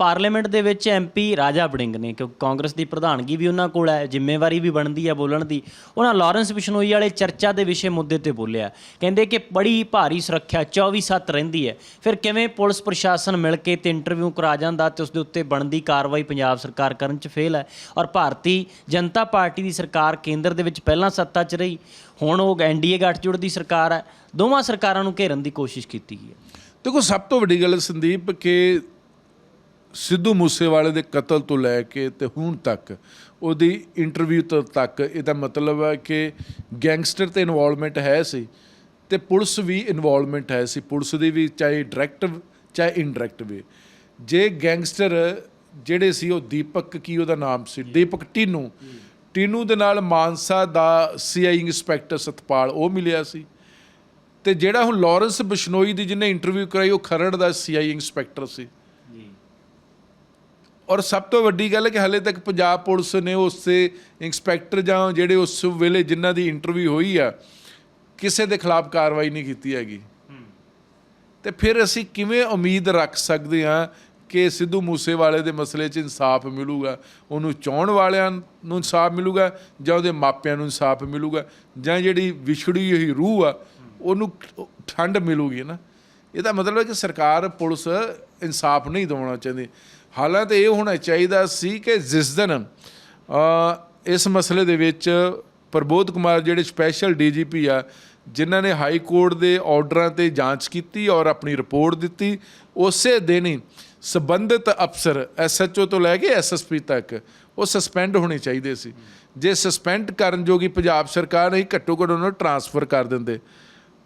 Parliament ਦੇ ਵਿੱਚ MP Raja Warring ਨੇ, ਕਿਉਂਕਿ ਕਾਂਗਰਸ ਦੀ ਪ੍ਰਧਾਨਗੀ ਵੀ ਉਹਨਾਂ ਕੋਲ ਹੈ, ਜ਼ਿੰਮੇਵਾਰੀ ਵੀ ਬਣਦੀ ਹੈ ਬੋਲਣ ਦੀ। ਉਹਨਾਂ ਲਾਰੈਂਸ ਬਿਸ਼ਨੋਈ ਵਾਲੇ ਚਰਚਾ ਦੇ ਵਿਸ਼ੇ ਮੁੱਦੇ ਤੇ ਬੋਲਿਆ। ਕਹਿੰਦੇ ਕਿ ਬੜੀ ਭਾਰੀ ਸੁਰੱਖਿਆ 24/7 ਰਹਿੰਦੀ ਹੈ। ਫਿਰ ਕਿਵੇਂ ਪੁਲਿਸ ਪ੍ਰਸ਼ਾਸਨ ਮਿਲ ਕੇ ਤੇ ਇੰਟਰਵਿਊ ਕਰਾ ਜਾਂਦਾ ਤੇ ਉਸ ਦੇ ਉੱਤੇ ਬਣਦੀ ਕਾਰਵਾਈ ਪੰਜਾਬ ਸਰਕਾਰ ਕਰਨ 'ਚ ਫੇਲ ਹੈ? ਔਰ ਭਾਰਤੀ ਜਨਤਾ ਪਾਰਟੀ ਦੀ ਸਰਕਾਰ ਕੇਂਦਰ ਦੇ ਵਿੱਚ ਪਹਿਲਾਂ ਸੱਤਾ 'ਚ ਰਹੀ, ਹੁਣ ਉਹ ਐਨਡੀਏ ਗੱਠਜੋੜ ਦੀ ਸਰਕਾਰ ਹੈ। ਦੋਵਾਂ ਸਰਕਾਰਾਂ ਨੂੰ ਘੇਰਨ ਦੀ ਕੋਸ਼ਿਸ਼ ਕੀਤੀ ਗਈ ਹੈ। ਦੇਖੋ, ਸਭ ਤੋਂ ਵੱਡੀ ਗੱਲ ਸੰਦੀਪ, ਕਿ ਸਿੱਧੂ ਮੂਸੇਵਾਲੇ ਦੇ ਕਤਲ ਤੋਂ ਲੈ ਕੇ ਤੇ ਹੁਣ ਤੱਕ, ਉਹਦੀ ਇੰਟਰਵਿਊ ਤੋਂ ਤੱਕ ਇਹਦਾ ਮਤਲਬ ਹੈ ਕਿ ਗੈਂਗਸਟਰ ਤੇ ਇਨਵੋਲਵਮੈਂਟ ਹੈ ਸੀ ਤੇ ਪੁਲਿਸ ਵੀ ਇਨਵੋਲਵਮੈਂਟ ਹੈ ਸੀ। ਪੁਲਿਸ ਦੀ ਵੀ ਚਾਹੇ ਡਾਇਰੈਕਟ ਚਾਹੇ ਇਨਡਾਇਰੈਕਟ ਵੀ। ਜੇ ਗੈਂਗਸਟਰ ਜਿਹੜੇ ਸੀ ਉਹ ਦੀਪਕ, ਕੀ ਉਹਦਾ ਨਾਮ ਸੀ? ਦੀਪਕ ਟੀਨੂ। ਟੀਨੂ ਦੇ ਨਾਲ ਮਾਨਸਾ ਦਾ ਸੀਆਈ ਇੰਸਪੈਕਟਰ ਸਤਪਾਲ ਉਹ ਮਿਲਿਆ ਸੀ। ਤੇ ਜਿਹੜਾ ਹੁਣ ਲਾਰੈਂਸ ਬਿਸ਼ਨੋਈ ਦੀ ਜਿਹਨੇ ਇੰਟਰਵਿਊ ਕਰਾਈ, ਉਹ ਖਰੜ ਦਾ ਸੀਆਈ ਇੰਸਪੈਕਟਰ ਸੀ। ਔਰ ਸਭ ਤੋਂ ਵੱਡੀ ਗੱਲ ਹੈ ਕਿ ਹਲੇ ਤੱਕ ਪੰਜਾਬ ਪੁਲਿਸ ਨੇ ਉਸੇ ਇੰਸਪੈਕਟਰ ਜਾਂ ਜਿਹੜੇ ਉਸ ਵੇਲੇ ਜਿਨ੍ਹਾਂ ਦੀ ਇੰਟਰਵਿਊ ਹੋਈ ਆ, ਕਿਸੇ ਦੇ ਖਿਲਾਫ ਕਾਰਵਾਈ ਨਹੀਂ ਕੀਤੀ ਹੈਗੀ। ਤੇ ਫਿਰ ਅਸੀਂ ਕਿਵੇਂ ਉਮੀਦ ਰੱਖ ਸਕਦੇ ਹਾਂ ਕਿ ਸਿੱਧੂ ਮੂਸੇਵਾਲੇ ਦੇ ਮਸਲੇ 'ਚ ਇਨਸਾਫ ਮਿਲੂਗਾ, ਉਹਨੂੰ ਚਾਹਣ ਵਾਲਿਆਂ ਨੂੰ ਇਨਸਾਫ ਮਿਲੂਗਾ ਜਾਂ ਉਹਦੇ ਮਾਪਿਆਂ ਨੂੰ ਇਨਸਾਫ ਮਿਲੂਗਾ ਜਾਂ ਜਿਹੜੀ ਵਿਛੜੀ ਹੋਈ ਰੂਹ ਆ, ਉਹਨੂੰ ਠੰਡ ਮਿਲੂਗੀ ਨਾ। ਇਹਦਾ ਮਤਲਬ ਹੈ ਕਿ ਸਰਕਾਰ, ਪੁਲਿਸ ਇਨਸਾਫ ਨਹੀਂ ਦਿਵਾਉਣਾ ਚਾਹੁੰਦੀ। ਹਾਲਾਂਕਿ ਇਹ ਹੋਣਾ ਚਾਹੀਦਾ ਸੀ ਕਿ ਜਿਸ ਦਿਨ ਇਸ ਮਸਲੇ ਦੇ ਵਿੱਚ ਪ੍ਰਬੋਧ ਕੁਮਾਰ ਜਿਹੜੇ ਸਪੈਸ਼ਲ ਡੀਜੀਪੀ ਆ, ਜਿਨ੍ਹਾਂ ਨੇ ਹਾਈ ਕੋਰਟ ਦੇ ਆਰਡਰਾਂ ਤੇ ਜਾਂਚ ਕੀਤੀ ਔਰ ਆਪਣੀ ਰਿਪੋਰਟ ਦਿੱਤੀ, ਉਸੇ ਦਿਨ ਹੀ ਸਬੰਧਿਤ ਅਫਸਰ ਐਸਐਚਓ ਤੋਂ ਲੈ ਕੇ ਐਸਐਸਪੀ ਤੱਕ ਉਹ ਸਸਪੈਂਡ ਹੋਣੇ ਚਾਹੀਦੇ ਸੀ। ਜੇ ਸਸਪੈਂਡ ਕਰਨ ਜੋਗੀ ਪੰਜਾਬ ਸਰਕਾਰ ਨਹੀਂ, ਘੱਟੋ ਘੱਟ ਉਹਨਾਂ ਨੂੰ ਟਰਾਂਸਫਰ ਕਰ ਦਿੰਦੇ।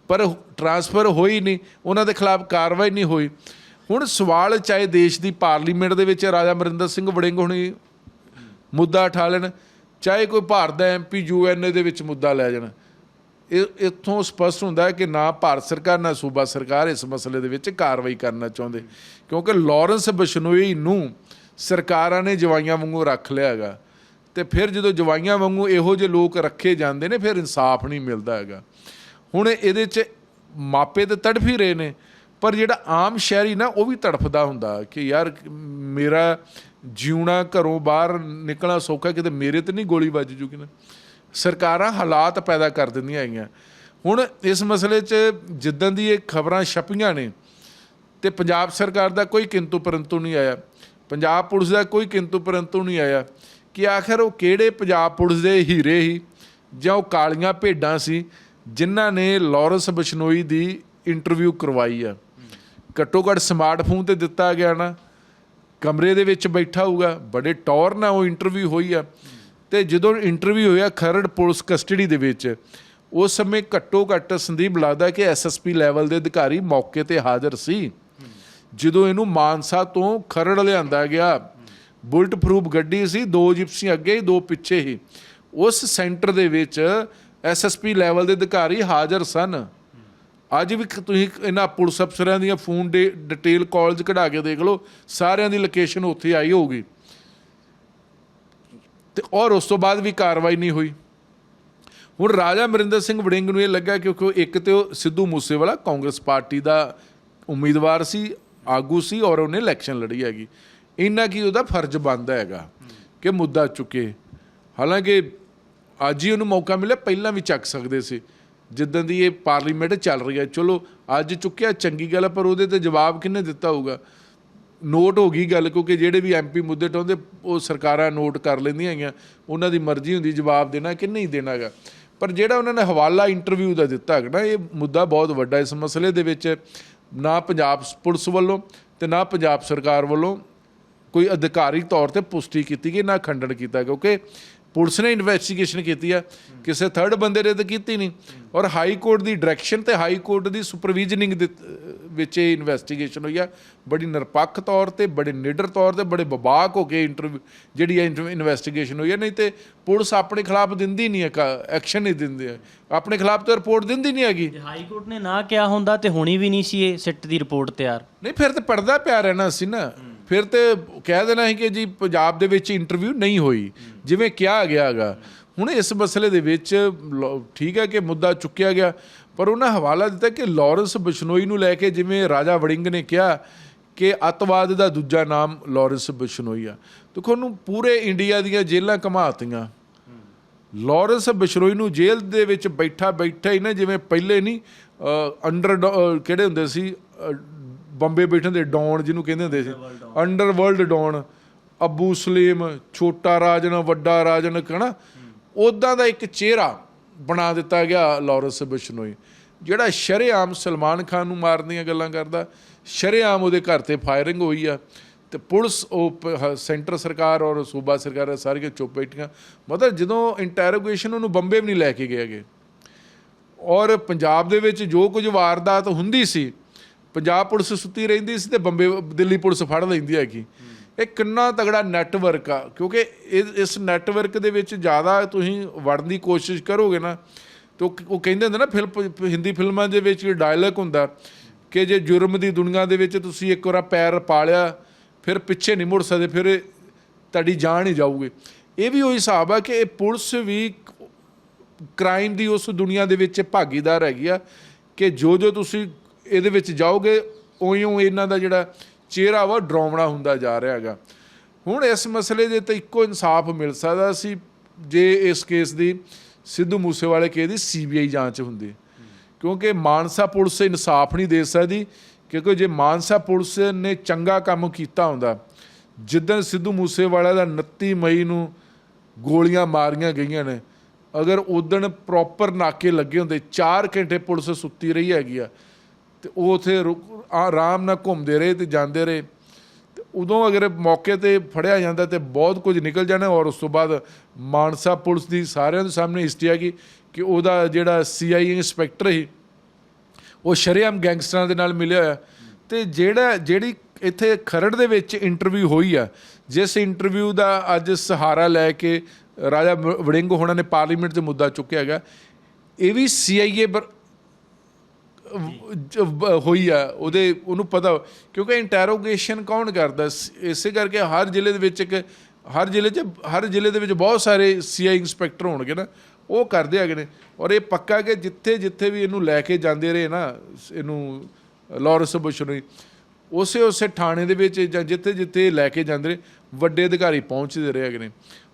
ਪਰ ਟਰਾਂਸਫਰ ਹੋਈ ਨਹੀਂ, ਉਹਨਾਂ ਦੇ ਖਿਲਾਫ ਕਾਰਵਾਈ ਨਹੀਂ ਹੋਈ। ਹੁਣ ਸਵਾਲ ਚਾਹੇ ਦੇਸ਼ ਦੀ ਪਾਰਲੀਮੈਂਟ ਦੇ ਵਿੱਚ ਰਾਜਾ ਅਮਰਿੰਦਰ ਸਿੰਘ ਵੜਿੰਗ ਹੁਣੀ ਮੁੱਦਾ ਉਠਾ ਲੈਣ, ਚਾਹੇ ਕੋਈ ਭਾਰਤ ਦਾ ਐਮਪੀ ਯੂਐਨਏ ਦੇ ਵਿੱਚ ਮੁੱਦਾ ਲੈ ਜਾਣ। ਇਹ ਇੱਥੋਂ ਸਪਸ਼ਟ ਹੁੰਦਾ ਕਿ ਨਾ ਭਾਰਤ ਸਰਕਾਰ, ਨਾ ਸੂਬਾ ਸਰਕਾਰ ਇਸ ਮਸਲੇ ਦੇ ਵਿੱਚ ਕਾਰਵਾਈ ਕਰਨਾ ਚਾਹੁੰਦੇ। ਕਿਉਂਕਿ ਲਾਰੈਂਸ ਬਿਸ਼ਨੋਈ ਨੂੰ ਸਰਕਾਰਾਂ ਨੇ ਜਵਾਈਆਂ ਵਾਂਗੂ ਰੱਖ ਲਿਆ ਹੈਗਾ। ਤੇ ਫਿਰ ਜਦੋਂ ਜਵਾਈਆਂ ਵਾਂਗੂ ਇਹੋ ਜਿਹੇ ਲੋਕ ਰੱਖੇ ਜਾਂਦੇ ਨੇ, ਫਿਰ ਇਨਸਾਫ ਨਹੀਂ ਮਿਲਦਾ ਹੈਗਾ। ਹੁਣ ਇਹਦੇ 'ਚ ਮਾਪੇ ਤੇ ਤੜਫ ਹੀ ਰਹੇ ਨੇ, ਪਰ ਜਿਹੜਾ ਆਮ ਸ਼ਹਿਰੀ ਨਾ, ਉਹ ਵੀ ਤੜਫਦਾ ਹੁੰਦਾ ਕਿ ਯਾਰ ਮੇਰਾ ਜਿਉਣਾ ਘਰੋਂ ਬਾਹਰ ਨਿਕਲਣਾ ਸੌਖਾ, ਕਿਤੇ ਮੇਰੇ ਤੇ ਨਹੀਂ ਗੋਲੀ ਵੱਜ ਜੂਗੀ ਨਾ। ਸਰਕਾਰਾਂ ਹਾਲਾਤ ਪੈਦਾ ਕਰ ਦਿੰਦੀਆਂ ਹੈਗੀਆਂ। ਹੁਣ ਇਸ ਮਸਲੇ 'ਚ ਜਿੱਦਾਂ ਦੀ ਇਹ ਖਬਰਾਂ ਛਪੀਆਂ ਨੇ, ਤੇ ਪੰਜਾਬ ਸਰਕਾਰ ਦਾ ਕੋਈ ਕਿੰਤੂ ਪਰੰਤੂ ਨਹੀਂ ਆਇਆ। ਪੰਜਾਬ ਪੁਲਿਸ ਦਾ ਕੋਈ ਕਿੰਤੂ ਪਰੰਤੂ ਨਹੀਂ ਆਇਆ ਕਿ ਆਖਰ ਉਹ ਕਿਹੜੇ ਪੰਜਾਬ ਪੁਲਿਸ ਦੇ ਹੀਰੇ ਹੀ ਜਾਂ ਉਹ ਕਾਲੀਆਂ ਭੇਡਾਂ ਸੀ ਜਿਨ੍ਹਾਂ ਨੇ ਲਾਰੈਂਸ ਬਿਸ਼ਨੋਈ ਦੀ ਇੰਟਰਵਿਊ ਕਰਵਾਈ ਆ। ਘੱਟੋ ਘੱਟ ਸਮਾਰਟਫੋਨ ਤੇ ਦਿੱਤਾ ਗਿਆ ਨਾ, ਕਮਰੇ ਦੇ ਵਿੱਚ ਬੈਠਾ ਹੋਊਗਾ, ਬੜੇ ਟੌਰ ਨਾਲ ਉਹ ਇੰਟਰਵਿਊ ਹੋਈ ਆ। ਤੇ ਜਦੋਂ ਇੰਟਰਵਿਊ ਹੋਇਆ ਖਰੜ ਪੁਲਿਸ ਕਸਟਡੀ ਦੇ ਵਿੱਚ, ਉਸ ਸਮੇਂ ਘੱਟੋ ਘੱਟ ਸੰਦੀਪ ਲੱਗਦਾ ਕਿ ਐਸਐਸਪੀ ਲੈਵਲ ਦੇ ਅਧਿਕਾਰੀ ਮੌਕੇ ਤੇ ਹਾਜ਼ਰ ਸੀ। ਜਦੋਂ ਇਹਨੂੰ ਮਾਨਸਾ ਤੋਂ ਖਰੜ ਲਿਆਂਦਾ ਗਿਆ, ਬੁਲਟ ਪ੍ਰੂਫ ਗੱਡੀ ਸੀ, ਦੋ ਜਿਪਸੀ ਅੱਗੇ, ਦੋ ਪਿੱਛੇ ਹੀ। ਉਸ ਸੈਂਟਰ ਦੇ ਵਿੱਚ ਐਸਐਸਪੀ ਲੈਵਲ ਦੇ ਅਧਿਕਾਰੀ ਹਾਜ਼ਰ ਸਨ। ਅੱਜ ਵੀ ਤੁਸੀਂ ਇਹਨਾਂ ਪੁਲਿਸ ਅਫਸਰਾਂ ਦੀਆਂ ਫੋਨ ਦੇ ਡਿਟੇਲ ਕਾਲਸ ਕਢਾ ਕੇ ਦੇਖ ਲਓ। ਸਾਰਿਆਂ ਦੀ ਲੋਕੇਸ਼ਨ ਉੱਥੇ ਆਈ ਹੋਊਗੀ। ਤੇ ਔਰ ਉਸ ਤੋਂ ਬਾਅਦ ਵੀ ਕਾਰਵਾਈ ਨਹੀਂ ਹੋਈ। ਹੁਣ ਰਾਜਾ ਅਮਰਿੰਦਰ ਸਿੰਘ ਵੜਿੰਗ ਨੂੰ ਇਹ ਲੱਗਾ ਕਿਉਂਕਿ ਉਹ ਇੱਕ ਤੇ ਉਹ ਸਿੱਧੂ ਮੂਸੇਵਾਲਾ ਕਾਂਗਰਸ ਪਾਰਟੀ ਦਾ ਉਮੀਦਵਾਰ ਸੀ, ਆਗੂ ਸੀ ਔਰ ਉਹਨੇ ਇਲੈਕਸ਼ਨ ਲੜੀ ਹੈਗੀ। ਇੰਨਾ ਕੀ ਉਹਦਾ ਫਰਜ਼ ਬਣਦਾ ਹੈਗਾ ਕਿ ਮੁੱਦਾ ਚੁੱਕੇ। ਹਾਲਾਂਕਿ ਅੱਜ ਹੀ ਉਹਨੂੰ ਮੌਕਾ ਮਿਲਿਆ ਪਹਿਲਾਂ ਵੀ ਚੱਕ ਸਕਦੇ ਸੀ। ਜਿੱਦਾਂ ਦੀ ਇਹ ਪਾਰਲੀਮੈਂਟ ਚੱਲ ਰਹੀ ਹੈ। ਚਲੋ ਅੱਜ ਚੁੱਕਿਆ ਚੰਗੀ ਗੱਲ ਹੈ, ਪਰ ਉਹਦੇ ਤੇ ਜਵਾਬ ਕਿੰਨੇ ਦਿੱਤਾ ਹੋਊਗਾ? ਨੋਟ ਹੋ ਗਈ ਗੱਲ ਕਿਉਂਕਿ ਜਿਹੜੇ ਵੀ ਐਮਪੀ ਮੁੱਦੇ ਟਾਉਂਦੇ ਉਹ ਸਰਕਾਰਾਂ ਨੋਟ ਕਰ ਲੈਂਦੀਆਂ ਹੈਗੀਆਂ। ਉਹਨਾਂ ਦੀ ਮਰਜ਼ੀ ਹੁੰਦੀ ਜਵਾਬ ਦੇਣਾ ਕਿ ਨਹੀਂ ਦੇਣਾਗਾ ਪਰ ਜਿਹੜਾ ਉਹਨਾਂ ਨੇ ਹਵਾਲਾ ਇੰਟਰਵਿਊ ਦਾ ਦਿੱਤਾ ਹੈਗਾ ਨਾ ਇਹ ਮੁੱਦਾ ਬਹੁਤ ਵੱਡਾ ਇਸ ਮਸਲੇ ਦੇ ਵਿੱਚ। ਨਾ ਪੰਜਾਬ ਪੁਲਿਸ ਵੱਲੋਂ ਤੇ ਨਾ ਪੰਜਾਬ ਸਰਕਾਰ ਵੱਲੋਂ ਕੋਈ ਅਧਿਕਾਰੀ ਤੌਰ ਤੇ ਪੁਸ਼ਟੀ ਕੀਤੀ ਗਈ ਨਾ ਖੰਡਨ ਕੀਤਾ ਕਿਉਂਕਿ ਪੁਲਿਸ ਨੇ ਇਨਵੈਸਟੀਗੇਸ਼ਨ ਕੀਤੀ ਆ ਕਿਸੇ ਥਰਡ ਬੰਦੇ ਨੇ ਤਾਂ ਕੀਤੀ ਨਹੀਂ। ਔਰ ਹਾਈ ਕੋਰਟ ਦੀ ਡਾਇਰੈਕਸ਼ਨ ਤੇ ਹਾਈ ਕੋਰਟ ਦੀ ਸੁਪਰਵਿਜ਼ਨਿੰਗ ਵਿੱਚ ਇਹ ਇਨਵੈਸਟੀਗੇਸ਼ਨ ਹੋਈ ਆ। ਬੜੀ ਨਿਰਪੱਖ ਤੌਰ ਤੇ ਬੜੇ ਨਿਡਰ ਤੌਰ ਤੇ ਬੜੇ ਬਬਾਕ ਹੋ ਕੇ ਇੰਟਰਵਿਊ ਜਿਹੜੀ ਇਨਵੈਸਟੀਗੇਸ਼ਨ ਹੋਈ ਆ। ਨਹੀਂ ਤੇ ਪੁਲਿਸ ਆਪਣੇ ਖਿਲਾਫ ਦਿੰਦੀ ਨਹੀਂ ਐਕਸ਼ਨ ਨਹੀਂ ਦਿੰਦੀ ਆਪਣੇ ਖਿਲਾਫ ਤਾਂ ਰਿਪੋਰਟ ਦਿੰਦੀ ਨਹੀਂ ਹੈਗੀ। ਜੇ ਹਾਈ ਕੋਰਟ ਨੇ ਨਾ ਕਿਹਾ ਹੁੰਦਾ ਤੇ ਹੋਣੀ ਵੀ ਨਹੀਂ ਸੀ ਇਹ ਸਿੱਟ ਦੀ ਰਿਪੋਰਟ ਤਿਆਰ। ਨਹੀਂ ਫਿਰ ਤੇ ਪਰਦਾ ਪਿਆ ਰਹਿਣਾ ਸੀ ਨਾ। ਫਿਰ ਤੇ ਕਹਿ ਦੇਣਾ ਸੀ ਕਿ ਜੀ ਪੰਜਾਬ ਦੇ ਵਿੱਚ ਇੰਟਰਵਿਊ ਨਹੀਂ ਹੋਈ। ਜਿਵੇਂ ਕਿਹਾ ਗਿਆ ਹੈਗਾ। ਹੁਣ ਇਸ ਮਸਲੇ ਦੇ ਵਿੱਚ ਲੋ- ਠੀਕ ਹੈ ਕਿ ਮੁੱਦਾ ਚੁੱਕਿਆ ਗਿਆ, ਪਰ ਉਹਨਾਂ ਹਵਾਲਾ ਦਿੱਤਾ ਕਿ ਲਾਰੈਂਸ ਬਿਸ਼ਨੋਈ ਨੂੰ ਲੈ ਕੇ ਜਿਵੇਂ ਰਾਜਾ ਵੜਿੰਗ ਨੇ ਕਿਹਾ ਕਿ ਅੱਤਵਾਦ ਦਾ ਦੂਜਾ ਨਾਮ ਲਾਰੈਂਸ ਬਿਸ਼ਨੋਈ ਆ। ਦੇਖੋ ਉਹਨੂੰ ਪੂਰੇ ਇੰਡੀਆ ਦੀਆਂ ਜੇਲ੍ਹਾਂ ਘਮਾਤੀਆਂ। ਲਾਰੈਂਸ ਬਿਸ਼ਨੋਈ ਨੂੰ ਜੇਲ੍ਹ ਦੇ ਵਿੱਚ ਬੈਠਾ ਬੈਠਾ ਹੀ ਨਾ, ਜਿਵੇਂ ਪਹਿਲੇ ਨਹੀਂ ਅੰਡਰ ਕਿਹੜੇ ਹੁੰਦੇ ਸੀ ਬੰਬੇ ਬੈਠੇ ਹੁੰਦੇ, ਡੌਨ ਜਿਹਨੂੰ ਕਹਿੰਦੇ ਹੁੰਦੇ ਸੀ। Under world don, Abu Salim, Chhota Rajan, ਵੱਡਾ ਰਾਜਨ ਕਹਣਾ ਉਦਾਂ ਦਾ ਇੱਕ ਚਿਹਰਾ ਬਣਾ ਦਿੱਤਾ ਗਿਆ ਲਾਰੈਂਸ ਬਿਸ਼ਨੋਈ, ਜਿਹੜਾ ਸ਼ਰੇਆਮ ਸਲਮਾਨ ਖਾਨ ਨੂੰ ਮਾਰਨ ਦੀਆਂ ਗੱਲਾਂ ਕਰਦਾ। ਸ਼ਰੇਆਮ ਉਹਦੇ ਘਰ ਤੇ ਫਾਇਰਿੰਗ ਹੋਈ ਆ ਤੇ ਪੁਲਿਸ ਉਹ ਸੈਂਟਰ ਸਰਕਾਰ ਔਰ ਸੂਬਾ ਸਰਕਾਰ ਸਾਰੀਆਂ ਚੁੱਪ ਬੈਠੀਆਂ। ਮਤਲਬ ਜਦੋਂ ਇੰਟਰੋਗੇਸ਼ਨ ਉਹਨੂੰ ਬੰਬੇ ਵੀ ਨਹੀਂ ਲੈ ਕੇ ਗਏ ਗੇ ਔਰ ਪੰਜਾਬ ਦੇ ਵਿੱਚ ਜੋ ਕੁਝ ਵਾਰਦਾਤ ਹੁੰਦੀ ਸੀ ਪੰਜਾਬ ਪੁਲਿਸ ਸੁੱਤੀ ਰਹਿੰਦੀ ਸੀ ਤੇ ਬੰਬੇ, ਦਿੱਲੀ ਪੁਲਿਸ ਫੜ ਲੈਂਦੀ ਹੈਗੀ। ਇਹ ਕਿੰਨਾ ਤਗੜਾ ਨੈਟਵਰਕ ਆ, ਕਿਉਂਕਿ ਇਸ ਨੈਟਵਰਕ ਦੇ ਵਿੱਚ ਜ਼ਿਆਦਾ ਤੁਸੀਂ ਵੜਨ ਦੀ ਕੋਸ਼ਿਸ਼ ਕਰੋਗੇ ਨਾ, ਤੇ ਉਹ ਕਹਿੰਦੇ ਹੁੰਦੇ ਨਾ ਫਿਲਮ, ਹਿੰਦੀ ਫਿਲਮਾਂ ਦੇ ਵਿੱਚ ਡਾਇਲੌਗ ਹੁੰਦਾ, ਕਿ ਜੇ ਜੁਰਮ ਦੀ ਦੁਨੀਆ ਦੇ ਵਿੱਚ ਤੁਸੀਂ ਇੱਕ ਵਾਰ ਪੈਰ ਪਾ ਲਿਆ, ਫਿਰ ਪਿੱਛੇ ਨਹੀਂ ਮੁੜ ਸਕਦੇ, ਫਿਰ ਤੁਹਾਡੀ ਜਾਨ ਹੀ ਜਾਊਗੀ। ਇਹ ਵੀ ਉਹ ਹਿਸਾਬ ਆ ਕਿ ਇਹ ਪੁਲਿਸ ਵੀ ਕ੍ਰਾਈਮ ਦੀ ਉਸ ਦੁਨੀਆ ਦੇ ਵਿੱਚ ਭਾਗੀਦਾਰ ਹੈਗੀ ਆ, ਕਿ ਜੋ ਜੋ ਤੁਸੀਂ ਇਹਦੇ ਵਿੱਚ ਜਾਓਗੇ ਉਈਓ ਇਹਨਾਂ ਦਾ ਜਿਹੜਾ ਚਿਹਰਾ ਵਾ, ਡਰਾਉਣਾ ਹੁੰਦਾ ਜਾ ਰਿਹਾ ਹੈਗਾ। ਹੁਣ ਇਸ ਮਸਲੇ ਦੇ ਤੇ ਇੱਕੋ ਇਨਸਾਫ ਮਿਲ ਸਕਦਾ ਸੀ, ਜੇ ਇਸ ਕੇਸ ਦੀ ਸਿੱਧੂ ਮੂਸੇਵਾਲੇ ਕੇਸ ਦੀ ਸੀਬੀਆਈ ਜਾਂਚ ਹੁੰਦੀ। ਕਿਉਂਕਿ ਮਾਨਸਾ ਪੁਲਿਸ ਇਨਸਾਫ ਨਹੀਂ ਦੇ ਸਕਦੀ, ਕਿਉਂਕਿ ਜੇ ਮਾਨਸਾ ਪੁਲਿਸ ਨੇ ਚੰਗਾ ਕੰਮ ਕੀਤਾ ਹੁੰਦਾ, ਜਿੱਦਣ ਸਿੱਧੂ ਮੂਸੇਵਾਲਾ ਦਾ 29 ਮਈ ਨੂੰ ਗੋਲੀਆਂ ਮਾਰੀਆਂ ਗਈਆਂ ਨੇ, ਅਗਰ ਉਦਣ ਪ੍ਰੋਪਰ ਨਾਕੇ ਲੱਗੇ ਹੁੰਦੇ 4 ਘੰਟੇ ਪੁਲਿਸ ਸੁੱਤੀ ਰਹੀ ਹੈਗੀ ਆ ਤੇ ਉਹ ਉਥੇ ਆਰਾਮ ਨਾਲ ਘੁੰਮਦੇ ਰਹੇ ਤੇ ਜਾਂਦੇ ਰਹੇ। ਤੇ ਉਦੋਂ ਅਗਰ ਮੌਕੇ ਤੇ ਫੜਿਆ ਜਾਂਦਾ ਤੇ ਬਹੁਤ ਕੁਝ ਨਿਕਲ ਜਾਣਾ ਔਰ ਉਸ ਤੋਂ ਬਾਅਦ ਮਾਨਸਾ ਪੁਲਿਸ ਦੀ ਸਾਰਿਆਂ ਦੇ ਸਾਹਮਣੇ ਹਿਸਟਰੀ ਆ ਗਈ ਕਿ ਉਹਦਾ ਜਿਹੜਾ ਸੀਆਈਏ ਇੰਸਪੈਕਟਰ ਸੀ, ਉਹ ਸ਼ਰੇਆਮ ਗੈਂਗਸਟਰਾਂ ਦੇ ਨਾਲ ਮਿਲਿਆ ਹੋਇਆ। ਤੇ ਜਿਹੜਾ, ਜਿਹੜੀ ਇੱਥੇ ਖਰੜ ਦੇ ਵਿੱਚ ਇੰਟਰਵਿਊ ਹੋਈ ਆ, ਜਿਸ ਇੰਟਰਵਿਊ ਦਾ ਅੱਜ ਸਹਾਰਾ ਲੈ ਕੇ ਰਾਜਾ ਵੜਿੰਗ ਹੋਣਾ ਨੇ ਪਾਰਲੀਮੈਂਟ 'ਚ ਮੁੱਦਾ ਚੁੱਕਿਆ ਹੈਗਾ, ਇਹ ਵੀ ਸੀਆਈਏ ਹੋਈ ਆ, ਉਹਦੇ, ਉਹਨੂੰ ਪਤਾ, ਕਿਉਂਕਿ ਇੰਟਰੋਗੇਸ਼ਨ ਕੌਣ ਕਰਦਾ? ਸ- ਇਸੇ ਕਰਕੇ ਹਰ ਜ਼ਿਲ੍ਹੇ ਦੇ ਵਿੱਚ ਇੱਕ, ਹਰ ਜ਼ਿਲ੍ਹੇ 'ਚ, ਹਰ ਜ਼ਿਲ੍ਹੇ ਦੇ ਵਿੱਚ ਬਹੁਤ ਸਾਰੇ ਸੀਆਈ ਇੰਸਪੈਕਟਰ ਹੋਣਗੇ ਨਾ, ਉਹ ਕਰਦੇ ਹੈਗੇ ਨੇ। ਔਰ ਇਹ ਪੱਕਾ ਕਿ ਜਿੱਥੇ ਜਿੱਥੇ ਵੀ ਇਹਨੂੰ ਲੈ ਕੇ ਜਾਂਦੇ ਰਹੇ ਨਾ ਇਹਨੂੰ ਲਾਰੈਂਸ ਬੁਸ਼ ਨੂੰ ਉਸੇ ਉਸੇ ਥਾਣੇ ਦੇ ਵਿੱਚ ਜਾਂ ਜਿੱਥੇ ਜਿੱਥੇ ਇਹ ਲੈ ਕੇ ਜਾਂਦੇ ਰਹੇ, ਵੱਡੇ ਅਧਿਕਾਰੀ ਪਹੁੰਚਦੇ ਰਹੇ ਹੈਗੇ ਨੇ।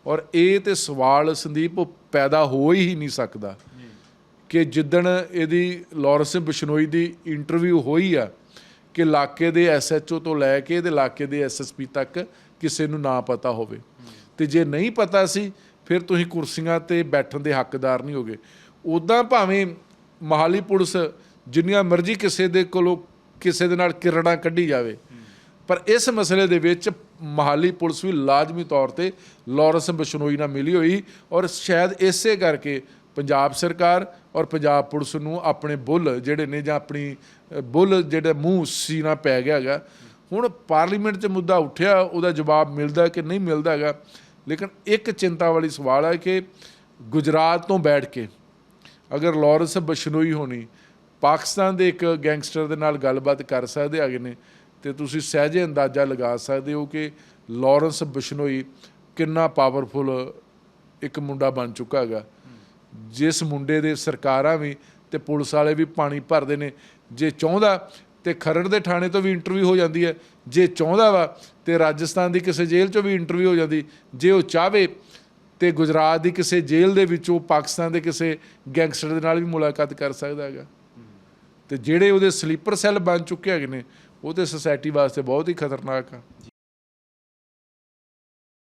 ਔਰ ਇਹ ਤੇ ਸਵਾਲ ਸੰਦੀਪ ਪੈਦਾ ਹੋ ਹੀ ਨਹੀਂ ਸਕਦਾ। ਕਿ ਜਿੱਦਣ ਇਹਦੀ ਲਾਰੈਂਸ ਬਿਸ਼ਨੋਈ ਦੀ ਇੰਟਰਵਿਊ ਹੋਈ ਆ, ਕਿ ਇਲਾਕੇ ਦੇ ਐਸਐਚਓ ਤੋਂ ਲੈ ਕੇ ਇਹਦੇ ਇਲਾਕੇ ਦੇ ਐਸਐਸਪੀ ਤੱਕ ਕਿਸੇ ਨੂੰ ਨਾ ਪਤਾ ਹੋਵੇ। ਤੇ ਜੇ ਨਹੀਂ ਪਤਾ ਸੀ, ਫਿਰ ਤੁਸੀਂ ਕੁਰਸੀਆਂ ਤੇ ਬੈਠਣ ਦੇ ਹੱਕਦਾਰ ਨਹੀਂ ਹੋਗੇ। ਉਦਾਂ ਭਾਵੇਂ ਮਹਾਲੀ ਪੁਲਿਸ ਜਿੰਨੀਆਂ ਮਰਜ਼ੀ ਕਿਸੇ ਦੇ ਕੋਲੋਂ ਕਿਸੇ ਦੇ ਨਾਲ ਕਿਰੜਾਂ ਕੱਢੀ ਜਾਵੇ, ਪਰ ਇਸ ਮਸਲੇ ਦੇ ਵਿੱਚ ਮਹਾਲੀ ਪੁਲਿਸ ਵੀ ਲਾਜ਼ਮੀ ਤੌਰ ਤੇ ਲਾਰੈਂਸ ਬਿਸ਼ਨੋਈ ਨਾਲ ਮਿਲੀ ਹੋਈ ਔਰ ਸ਼ਾਇਦ ਇਸੇ ਕਰਕੇ ਪੰਜਾਬ ਸਰਕਾਰ ਔਰ ਪੰਜਾਬ ਪੁਲਿਸ ਨੂੰ ਆਪਣੇ ਬੁੱਲ ਜਿਹੜੇ ਨੇ ਜਾਂ ਆਪਣੀ ਬੁੱਲ ਜਿਹੜਾ ਮੂੰਹ ਸੀਨਾ ਪੈ ਗਿਆ ਹੈਗਾ, ਹੁਣ ਪਾਰਲੀਮੈਂਟ 'ਚ ਮੁੱਦਾ ਉੱਠਿਆ, ਉਹਦਾ ਜਵਾਬ ਮਿਲਦਾ ਕਿ ਨਹੀਂ ਮਿਲਦਾ ਹੈਗਾ, ਲੇਕਿਨ ਇੱਕ ਚਿੰਤਾ ਵਾਲੀ ਸਵਾਲ ਹੈ ਕਿ ਗੁਜਰਾਤ ਤੋਂ ਬੈਠ ਕੇ ਅਗਰ ਲਾਰੈਂਸ ਬਸ਼ਨੋਈ ਹੋਣੀ, ਪਾਕਿਸਤਾਨ ਦੇ ਇੱਕ ਗੈਂਗਸਟਰ ਦੇ ਨਾਲ ਗੱਲਬਾਤ ਕਰ ਸਕਦੇ ਹੈਗੇ ਨੇ, ਤੇ ਤੁਸੀਂ ਸਹਿਜੇ ਅੰਦਾਜ਼ਾ ਲਗਾ ਸਕਦੇ ਹੋ ਕਿ ਲਾਰੈਂਸ ਬਸ਼ਨੋਈ ਕਿੰਨਾ ਪਾਵਰਫੁਲ ਇੱਕ ਮੁੰਡਾ ਬਣ ਚੁੱਕਾ ਹੈਗਾ। ਜਿਸ ਮੁੰਡੇ ਦੇ ਸਰਕਾਰਾਂ ਵੀ ਤੇ ਪੁਲਿਸ ਵਾਲੇ ਵੀ ਪਾਣੀ ਭਰਦੇ ਨੇ, ਜੇ ਚਾਹੁੰਦਾ ਤੇ ਖਰੜ ਦੇ ਥਾਣੇ ਤੋਂ ਵੀ ਇੰਟਰਵਿਊ ਹੋ ਜਾਂਦੀ ਹੈ, ਜੇ ਚਾਹੁੰਦਾ ਵਾ ਤੇ ਰਾਜਸਥਾਨ ਦੀ ਕਿਸੇ ਜੇਲ੍ਹ ਚੋਂ ਵੀ ਇੰਟਰਵਿਊ ਹੋ ਜਾਂਦੀ, ਜੇ ਉਹ ਚਾਹਵੇ ਤੇ ਗੁਜਰਾਤ ਦੀ ਕਿਸੇ ਜੇਲ੍ਹ ਦੇ ਵਿੱਚ ਉਹ ਪਾਕਿਸਤਾਨ ਦੇ ਕਿਸੇ ਗੈਂਗਸਟਰ ਦੇ ਨਾਲ ਵੀ ਮੁਲਾਕਾਤ ਕਰ ਸਕਦਾ ਹੈਗਾ। ਤੇ ਜਿਹੜੇ ਉਹਦੇ ਸਲੀਪਰ ਸੈੱਲ ਬਣ ਚੁੱਕੇ ਹੈਗੇ ਨੇ, ਉਹ ਤੇ ਸੋਸਾਇਟੀ ਵਾਸਤੇ ਬਹੁਤ ਹੀ ਖਤਰਨਾਕ ਆ।